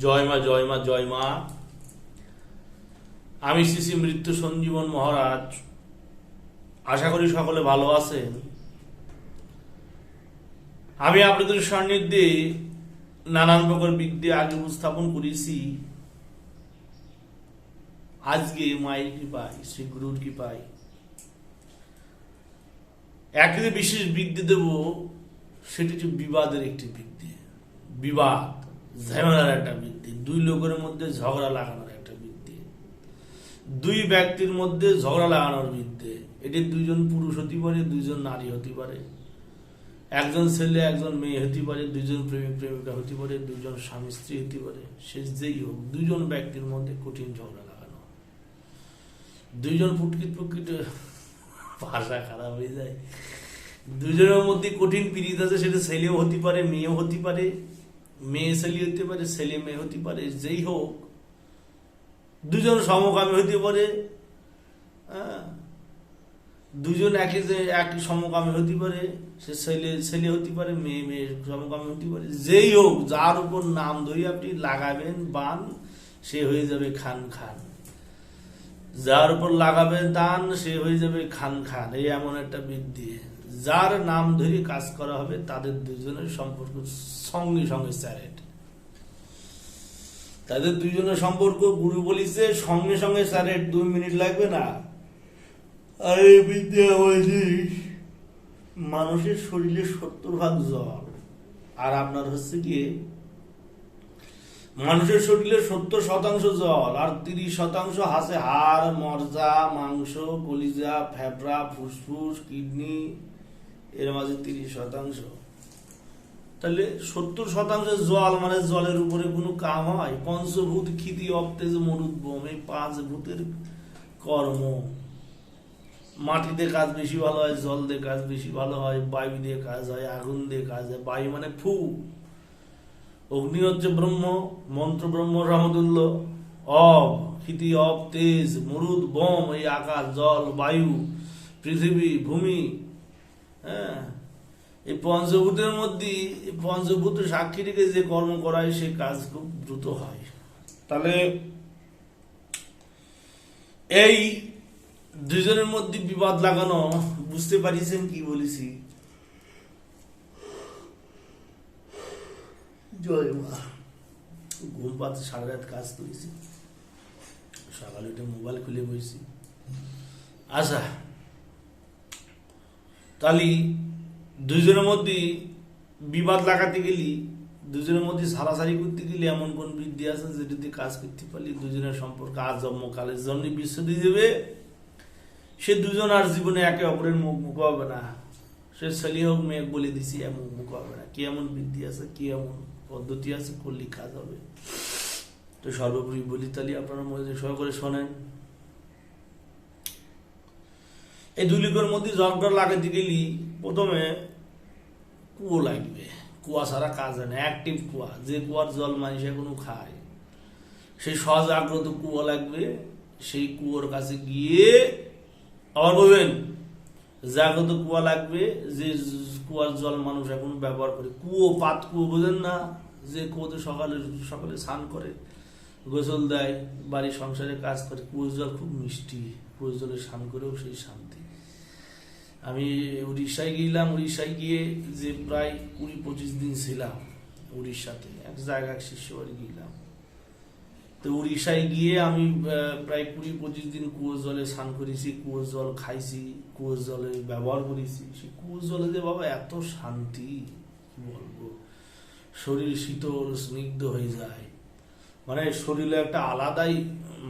জয় মা জয় মা জয় মা। আমি শ্রী মৃত্যু সঞ্জীবন মহারাজ। আশা করি সকলে ভালো আছেন। আমি আপনাদের সান্নিধ্যে নানান প্রকার বিদ্যে আগে উপস্থাপন করেছি। আজকে মায়ের কৃপায়, শ্রী গুরুর কৃপায়। একটি বিশেষ বিদ্যে দেব, সেটি হচ্ছে বিবাদের একটি বিদ্যে। বিবাদ। ঝামেলার একটা বৃদ্ধি দুই লোকের মধ্যে ঝগড়া লাগানোর একটা বৃদ্ধি দুই ব্যক্তির মধ্যে ঝগড়া লাগানোর বৃদ্ধি এটি দুইজন পুরুষ হতে পারে, দুইজন নারী হতে পারে। একজন ছেলে, একজন মেয়ে হতে পারে, দুইজন প্রেমিক, প্রেমিকা হতে পারে, দুইজন স্বামী, স্ত্রী হতে পারে। সে যেই হোক, দুইজন ব্যক্তির মধ্যে কঠিন ঝগড়া লাগানো। দুইজন পুটকিট পুটকিট ভাষা খারাপ হয়ে যায়। দুজনের মধ্যে কঠিন পীড়িত আছে, সেটা ছেলেও হতে পারে, মেয়েও হতে পারে। মেয়ে ছেলে হতে পারে, ছেলে মেয়ে হতে পারে, যেই হোক, দুজন সমকামী হতে পারে হ্যাঁ? দুজন একই যে একই সমকামী হতে পারে, সে ছেলে ছেলে হতে পারে, মেয়ে মেয়ে সমকামী হতে পারে, যেই হোক, যার উপর নাম ধরে আপনি লাগাবেন, বান, সে হয়ে যাবে খান খান। যার উপর লাগাবেন দান, সে হয়ে যাবে খান খান। এই এমন একটা বৃদ্ধি। যার নাম ধরে কাজ করা হবে, তাদের দুজনের সম্পর্ক সঙ্গে সঙ্গে স্যারেট তাদের দুজনের সম্পর্ক, গুরু বলিছে, সঙ্গে সঙ্গে স্যারেট দুই মিনিট লাগবে না। আর বিদ্যা মানুষের শরীরে সত্তর ভাগ জল আর আপনার হচ্ছে কি, মানুষের শরীরে সত্তর শতাংশ জল আর তিরিশ শতাংশ হাসে হাড়, মর্জা, মাংস, কলিজা, ফেবরা, ফুসফুস, কিডনি। এর মাঝে তিরিশ শতাংশ। তাহলে সত্তর শতাংশ জল মানে জলের উপরে কোনো কাম হয়? পঞ্চভূত ক্ষিতি, অপ্তেজ মরুদ্বম এই পাঁচ ভূতের কর্ম। মাটিতে কাজ বেশি ভালো হয় জল দিয়ে কাজ বেশি ভালো হয়, বায়ু দিয়ে কাজ হয়, আগুন দিয়ে কাজ হয়, বায়ু মানে ফু। অগ্নি হচ্ছে ব্রহ্ম, মন্ত্র ব্রহ্ম রহমদুল্ল অব, ক্ষিতি অব তেজ মরুদ, বম, এই আকাশ, জল, বায়ু, পৃথিবী, ভূমি হ্যাঁ? এই পঞ্চভূতের মধ্যে পঞ্চভূত সাক্ষী রেখে যে কর্ম করায়, সে কাজ খুব দ্রুত হয়। তাহলে এই দুজনের মধ্যে বিবাদ লাগানো, বুঝতে পারিছেন কি বলেছি? জয় মা। ঘুম পাতে সারা রাত কাজ করেছি। সকালে উঠে মোবাইল খুলে বসেছি। আচ্ছা তাহলে দুজনের মধ্যে বিবাদ লাগাতে গেলি দুজনের মধ্যে সারাসারি করতে গেলে এমন কোন বৃদ্ধি আছে যেটা দিয়ে কাজ করতে পারলি দুজনের সম্পর্ক আজ জন্মকালের জন্য বিশ্ব দিয়ে দেবে সে দুজন আর জীবনে একে অপরের মুখ মুখ হবে না। সে ছেলে হোক, মেয়ে বলে দিছি, এমন মুখ হবে না। কি এমন বৃদ্ধি আছে, কি এমন পদ্ধতি আছে, করলে কাজ হবে? তো সর্বোপরি বলি তাহলে আপনারা মধ্যে সহকারে শোনেন। এই লিগের মধ্যে জগডর লাগাতে গেলি প্রথমে কুয়ো লাগবে। কুয়া ছাড়া কাজ হয় না অ্যাক্টিভ কুয়া। যে কুয়ার জল মানুষ এখনও খায়। সেই সজাগ্রত কুয়া লাগবে, সেই কুয়োর কাছে গিয়ে আবার বলবেন, জাগ্রত কুয়া লাগবে, যে কুয়ার জল মানুষ এখন ব্যবহার করে। কুয়ো, পাত কুয়ো বোঝেন না, যে কুয়োতে সকালে সকালে স্নান করে, গোসল দেয়, বাড়ির সংসারে কাজ করে, কুয়োর জল খুব মিষ্টি, কুয়োর জলে স্নান করেও সেই শান্তি। আমি উড়িষ্যায় গেলাম, উড়িষ্যায় গিয়ে যে প্রায় কুড়ি পঁচিশ দিন ছিলাম উড়িষ্যাতে, এক জায়গায় শিষ্য বাড়ি গেলাম। তো উড়িষ্যায় গিয়ে আমি প্রায় কুড়ি পঁচিশ দিন কুয়োর জলে স্নান করেছি, কুয়োর জল খাইছি, কুয়োর জলে ব্যবহার করেছি। সেই কুয়োর জলে যে বাবা এত শান্তি বলব? শরীর শীতল, স্নিগ্ধ হয়ে যায়। মানে শরীরে একটা আলাদাই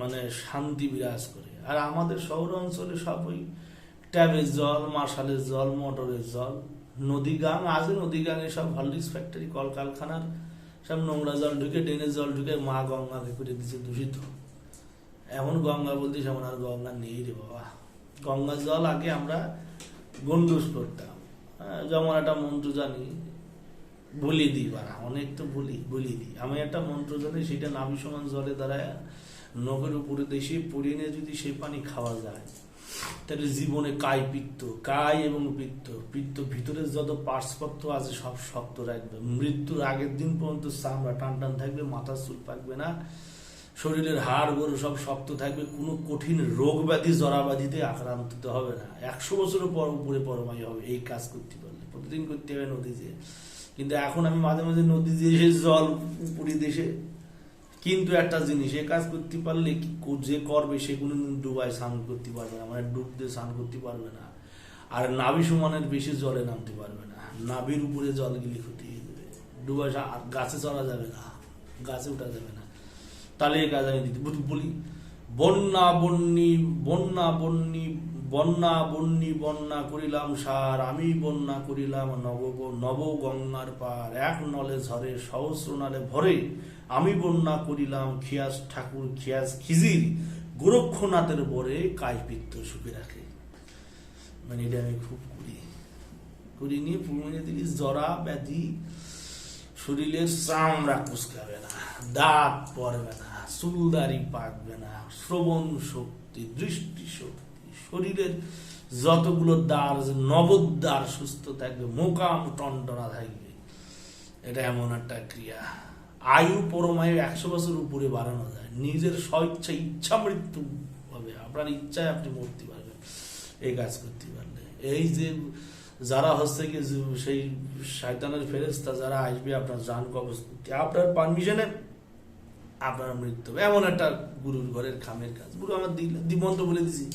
মানে শান্তি বিরাজ করে। আর আমাদের শহর অঞ্চলে সব ওই ট্যাবের জল মার্শালের জল মোটরের জল নদী গাং আছে নদী গাঙে সব হলডিক্স ফ্যাক্টরি কলকারখানার সব নোংরা জল ঢুকে ড্রেনের জল ঢুকে মা গঙ্গাকে করে দিচ্ছে দূষিত। এখন গঙ্গা বলতে সেমন আর গঙ্গা নেই রে বাবা। গঙ্গার জল আগে আমরা গন্ডুস করতাম হ্যাঁ, যেমন একটা মন্ত্র জানি বলি দিই বারা অনেক তো বলি বলি দিই আমি একটা মন্ত্র জানি সেটা নাভি সমান জলে দাঁড়ায় নখের উপরে দেশে পড়িয়ে নিয়ে যদি সেই পানি খাওয়া যায় তাহলে জীবনে কায় পিত্ত কায় এবং পিত্ত? পিত্ত ভিতরে যত পার্শ্বক্ত আছে সব শক্ত রাখবে। মৃত্যুর আগের দিন পর্যন্ত চামড়া টান টান থাকবে মাথার চুল পাকবে না, শরীরের হাড় গরু সব শক্ত থাকবে, কোনো কঠিন রোগ ব্যাধি, জরাবাধিতে আক্রান্ত হবে না। একশো বছরের পর উপরে পরমাই হবে, এই কাজ করতে পারলে। প্রতিদিন করতে হবে নদী যেয়ে। কিন্তু এখন আমি মাঝে মাঝে নদী দিয়ে এসে জল উপরি দেশে কিন্তু একটা জিনিস, এ কাজ করতে পারলে যে করবে সে কোনো ডুবায় স্নান করতে পারবে না মানে ডুব দিয়ে স্নান করতে পারবে না। আর নাভি সমানের বেশি জলে নামতে পারবে না। নাভির উপরে জল গিলি ডুবায় সা- আর গাছে চড়া যাবে না, গাছে উঠা যাবে না। তাহলে এই কাজ আমি দিতে বলি, বন্যা বন্যি বন্যা বন্যি বন্যা, বন্যি বন্যা করিলাম সার, আমি বন্যা করিলাম নব নব গঙ্গার পার। এক নলে ঝরে, সহস্র নালে ভরে আমি বন্যা করিলাম খিয়াস ঠাকুর, খিয়াস খিজির, গোরক্ষনাথের বরে কাইপিত্ত সুখে রাখে। মানে এটা আমি খুব করি। করি নিয়ে পুরো দিলি জরা, ব্যাধি শরীরের চামড়া কুচকাবে না, দাঁত পড়বে না, চুলদারি পাকবে না, শ্রবণ শক্তি দৃষ্টি শক্তি শরীরের যতগুলো দ্বার নবদ্বার সুস্থ থাকবে মোকাম টনটনা থাকবে। এটা এমন একটা ক্রিয়া। আয়ু পরমায়ু একশো বছর উপরে বাড়ানো যায়। নিজের স্বইচ্ছা, ইচ্ছা মৃত্যু হবে। আপনার ইচ্ছায় আপনি মরতে পারবেন। এই কাজ করতে পারলে। এই যে যারা হচ্ছে কি, সেই শয়তানের ফেরেস্তা যারা আসবে, আপনার যান কবজ করতে। আপনার পারমিশনে আপনার মৃত্যু হবে। এমন একটা গুরুর ঘরের খামের কাজ। গুরু আমার দিল দিমন্ত্র বলে দিছি।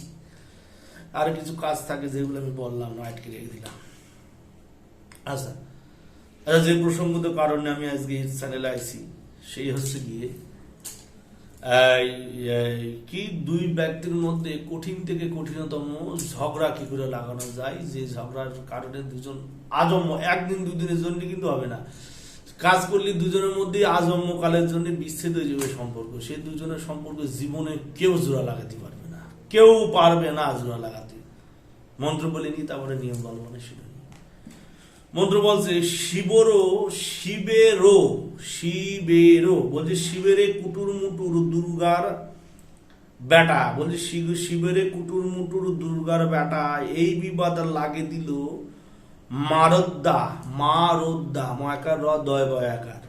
আর কিছু কাজ থাকে যেগুলো আমি বললাম না আটকে রেখে দিলাম। আচ্ছা। আচ্ছা যে প্রসঙ্গত কারণে আমি আজকে চ্যানেলে আইছি, সেই হচ্ছে গিয়ে কি দুই ব্যক্তির মধ্যে কঠিন থেকে কঠিনতম ঝগড়া কি করে লাগানো যায়? যে ঝগড়ার কারণে দুজন আজম্ম একদিন দুদিনের জন্য কিন্তু হবে না। কাজ করলে দুজনের মধ্যে আজম্ম কালের জন্য বিচ্ছেদ হয়ে যাবে সম্পর্ক। সেই দুজনের সম্পর্ক জীবনে কেউ জোড়া লাগাতে পারবে না। কেউ পারবে না জোড়া লাগাতে। মন্ত্র বলে নি তারপরে নিয়ম বলব না শুনে। মন্ত্র বলছে শিবরও শিবেরও শিবেরও বলছে, শিবেরে কুটুর মুটুর দুর্গার বেটা বলছে, শিব- শিবেরে কুটুর মুটুর দুর্গার বেটা এই বিবাদ লাগে দিল মারদ্দা মারদ্দা, ময়াকার র, দয় বয়াকার।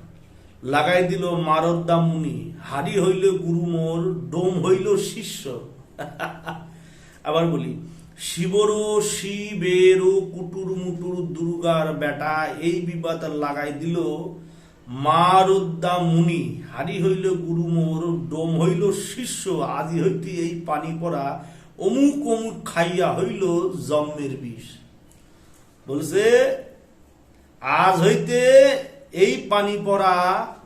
লাগাই দিল মারদ্দা মুনি। হারি হইল গুরু মোর, ডোম হইল শিষ্য। আবার বলি শিবরও শিবেরও কুটুর মুটুর দুর্গার বেটা, এই বিবাদ লাগাই দিল মারুদ্দা মুনি। হারি হইল গুরু মোর, ডোম হইল শিষ্য, আজি হইতে এই পানি পড়া, অমুক অমুক খাইয়া হইল জন্মের বিষ। বলছে, আজ হইতে এই পানি পড়া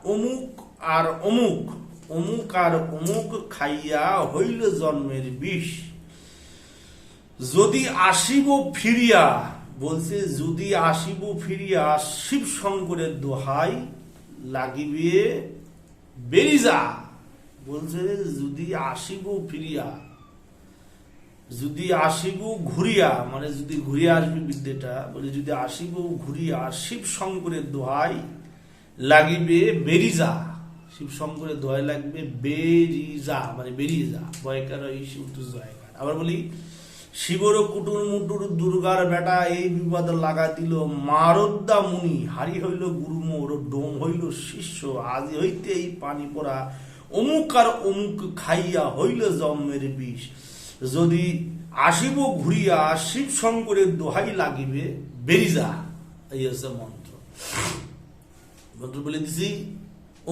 অমুক আর অমুক। অমুক আর অমুক খাইয়া হইল জন্মের বিষ। যদি আসিব ফিরিয়া, বলছে, যদি আসিব ফিরিয়া, শিব শঙ্করের দোহাই লাগিবে বেরিজা বলছে, যদি আসিব ফিরিয়া, যদি আসিব ঘুরিয়া মানে যদি ঘুরিয়া আসবি বিদ্যেটা, বলে যদি আসিব ঘুরিয়া, শিব শঙ্করের দোহাই লাগিবে বেরিজা শিব শঙ্করের দোহাই লাগবে, বেরিজা মানে বেরিয়ে যা বয়কার আবার বলি, শিবর কুটুর মুটুর দুর্গার বেটা, এই বিবাদ লাগা দিল মারদ্দা মুনি। হারি হইল গুরু মোর, ডোম হইল শিষ্য। আজি হইতে এই পানি পড়া, অমুক আর অমুক খাইয়া হইল জন্মের বিষ। যদি আসিব ঘুরিয়া শিব শঙ্করের দোহাই লাগিবে, বেরিজা। এই হচ্ছে মন্ত্র। মন্ত্র বলে দিছি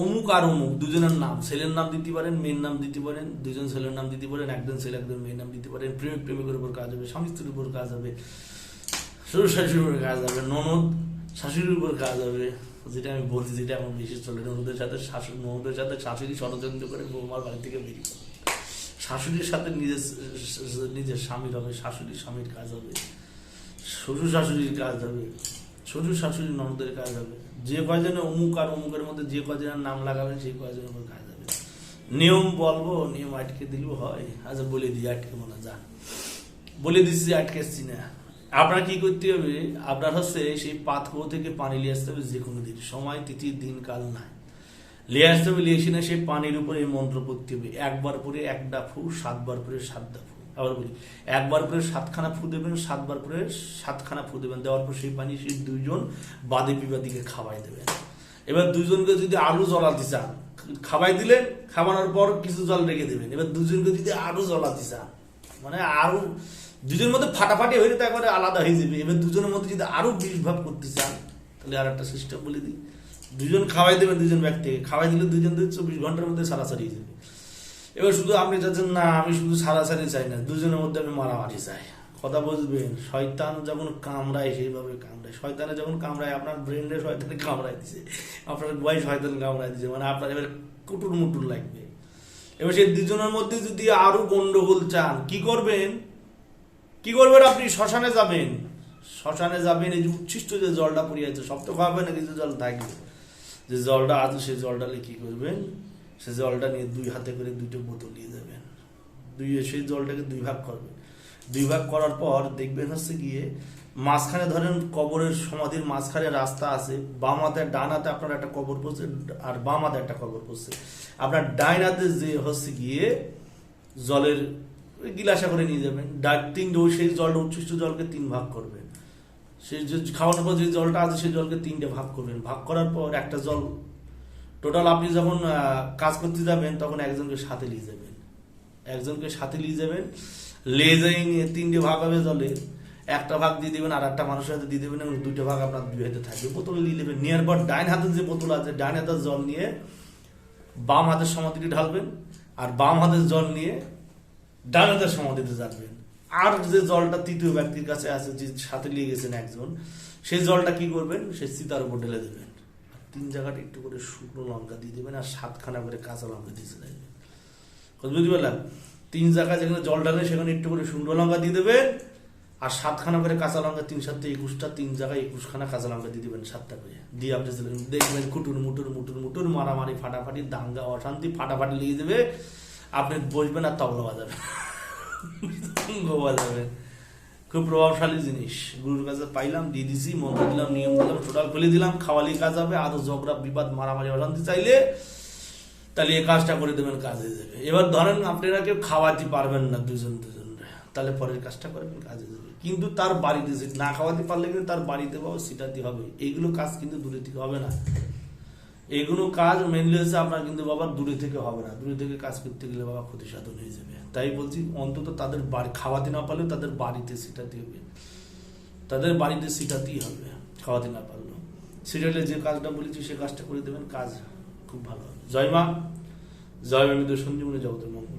অমুক আর অমুক, দুজনের নাম। ছেলের নাম দিতে পারেন, মেয়ের নাম দিতে পারেন, দুজন ছেলের নাম দিতে পারেন, একজন ছেলে, একজন মেয়ের নাম দিতে পারেন। প্রেমিক, প্রেমিকের উপর কাজ হবে, স্বামী স্ত্রীর উপর কাজ হবে, শ্বশুর শাশুড়ির উপর কাজ হবে, ননদ শাশুড়ির উপর কাজ হবে। যেটা আমি বলছি, যেটা এখন বিশেষ চলে। ননদের সাথে শাশুড়ি ননদের সাথে শাশুড়ি ষড়যন্ত্র করে বৌমার বাড়ি থেকে বেরিয়ে। শাশুড়ির সাথে নিজের নিজের স্বামীর হবে, শাশুড়ির স্বামীর কাজ হবে, শ্বশুর শাশুড়ির কাজ হবে। শ্বশুর শাশুড়ি ননদের কাজ হবে। যে কয়জনে অমুক আর অমুকের মধ্যে যে কয়জনের নাম লাগাবেন সেই কয়জনের উপর কাজ হবে। নিয়ম বলব, নিয়ম আটকে দিলেও হয়। আচ্ছা বলে দিই, আটকে মনে যান। বলে দিচ্ছি আটকেছি না। আপনার কি করতে হবে? আপনার হচ্ছে সেই পাথর থেকে পানি নিয়ে আসতে হবে যে কোনো দিন। সময়, তিথি, দিন, কাল নাই। লিয়ে আসতে হবে এসে না সেই পানির উপরে মন্ত্র পড়তে হবে। একবার পরে এক ডাফু সাতবার পরে সাত ডাফু আবার বলি, একবার করে সাতখানা ফু দেবেন, সাতবার করে সাতখানা ফু দেবেন। দেওয়ার পর সেই পানি সেই দুইজন বাদে বিবাদীকে খাওয়াই দেবেন। এবার দুজনকে যদি আলু জ্বলাতে চান, খাওয়াই দিলেন, খাওয়ানোর পর কিছু জল রেখে দেবেন। এবার দুজনকে যদি আরও জ্বলাতে চান মানে আরও দুজনের মধ্যে ফাটাফাটি হয়ে তো একবারে আলাদা হয়ে যাবে। এবার দুজনের মধ্যে যদি আরও বিষ ভাব করতে চান, তাহলে আর একটা সিস্টেম বলে দিই। দুজন খাওয়াই দেবেন দুজন ব্যক্তিকে। খাওয়াই দিলে দুজন চব্বিশ ঘণ্টার মধ্যে সারাসারি হয়ে যাবে। এবার শুধু আপনি চাচ্ছেন, না, আমি শুধু সারাসারি চাই না, দুজনের মধ্যে আমি মারামারি চাই। কথা বুঝবেন, শয়তান যখন কামড়ায়, সেইভাবে কামড়ায়। শয়তানে যখন কামড়ায়, আপনার ব্রেনে শয়তানে কামড়ায় দিছে। আপনার বয়স শয়তান কামড়ায় দিছে মানে আপনার এবার কুটুর মুটুর লাগবে। এবার সেই দুজনের মধ্যে যদি আরও গন্ডগোল চান, কি করবেন? কি করবেন আপনি? শ্মশানে যাবেন। শ্মশানে যাবেন, এই যে উচ্ছিষ্ট যে জলটা পড়িয়েছে সব তো খাবে না কিছু জল থাকবে? যে জলটা আছে, সেই জলটা কি করবেন? সেই জলটা নিয়ে দুই হাতে করে দুটো বোতল নিয়ে যাবেন দুই সেই জলটাকে দুই ভাগ করবেন দুই ভাগ করার পর দেখবেন হচ্ছে গিয়ে মাঝখানে ধরেন কবরের সমাধির মাঝখানে রাস্তা আছে, বাম হাতে, ডান হাতে আপনার একটা কবর পড়ছে আর বাম হাতে একটা কবর পড়ছে। আপনার ডাইন হাতে যে হচ্ছে গিয়ে জলের গিলাসা করে নিয়ে যাবেন। ডাক তিন সেই জলটা, উচ্ছিষ্ট জলকে তিন ভাগ করবেন। সেই যে খাওয়ানোর পর যে জলটা আছে, সেই জলকে তিনটে ভাগ করবেন। ভাগ করার পর একটা জল টোটাল আপনি যখন কাজ করতে যাবেন, তখন একজনকে সাথে নিয়ে যাবেন। একজনকে সাথে নিয়ে যাবেন, লে যাই তিনটে ভাগ হবে জলে। একটা ভাগ দিয়ে দেবেন আর একটা মানুষের হাতে দিয়ে দেবেন, এবং দুইটা ভাগ আপনার দুই হাতে থাকবে। বোতল নিয়ে নেবেন। নেওয়ার পর ডাইন হাতের যে বোতল আছে, ডাইন হাতের জল নিয়ে বাম হাতের সমাধিটি ঢালবেন, আর বাম হাতের জল নিয়ে ডান হাতের সমাধিতে যাবেন আর যে জলটা তৃতীয় ব্যক্তির কাছে আছে, যে সাথে নিয়ে গেছেন একজন, সেই জলটা কি করবেন? সে চিতার উপর ঢেলে দেবেন। তিন জায়গাটা একটু করে শুকনো লঙ্কা দিয়ে দেবেন আর সাতখানা করে কাঁচা লঙ্কা দিয়ে দেবেন কথা বুঝতে পারলাম? তিন জায়গায় যেখানে জল ঢালে সেখানে একটু করে শুকনো লঙ্কা দিয়ে দেবেন আর সাতখানা করে কাঁচা লঙ্কা, তিন সাতটা একুশটা, তিন জায়গায় একুশখানা কাঁচা লঙ্কা দিয়ে দেবেন সাতটা করে। দিয়ে আপনি দেখবেন কুটুর মুটুর মুটুর মুটুর, মারামারি, ফাটাফাটি, দাঙ্গা, অশান্তি, ফাটাফাটি লেগে দেবে আপনি বসবেন আর তবলা বাজাবেন যাবে খুব প্রভাবশালী জিনিস। গুরুর কাছে পাইলাম, দিয়ে দিছি, মন্ত্র দিলাম, নিয়ম দিলাম, টোটাল খুলে দিলাম, খাওয়ালি কাজ হবে আরও ঝগড়া, বিবাদ, মারামারি, অশান্তি চাইলে তাহলে এই কাজটা করে দেবেন, কাজ যাবে। এবার ধরেন আপনারা কেউ খাওয়াতে পারবেন না দুজন দুজন তাহলে পরের কাজটা করবেন, কাজ যাবে। কিন্তু তার বাড়িতে না খাওয়াতে পারলে কিন্তু তার বাড়িতে বাবা সিটাতে হবে। এইগুলো কাজ কিন্তু দূরে থেকে হবে না। এইগুলো কাজ মেনলি হচ্ছে আপনার কিন্তু বাবা দূরে থেকে হবে না। দূরে থেকে কাজ করতে গেলে বাবা ক্ষতি সাধন হয়ে যাবে। তাই বলছি অন্তত তাদের বাড়ি, খাওয়াতে না পারলেও তাদের বাড়িতে সিটাতে হবে তাদের বাড়িতে সিটাতেই হবে, খাওয়াতে না পারলেও। সিরিয়ালে যে কাজটা বলেছি সে কাজটা করে দেবেন, কাজ খুব ভালো হবে। জয় মা জয় মা সঞ্জীবনী জগতের মঙ্গল।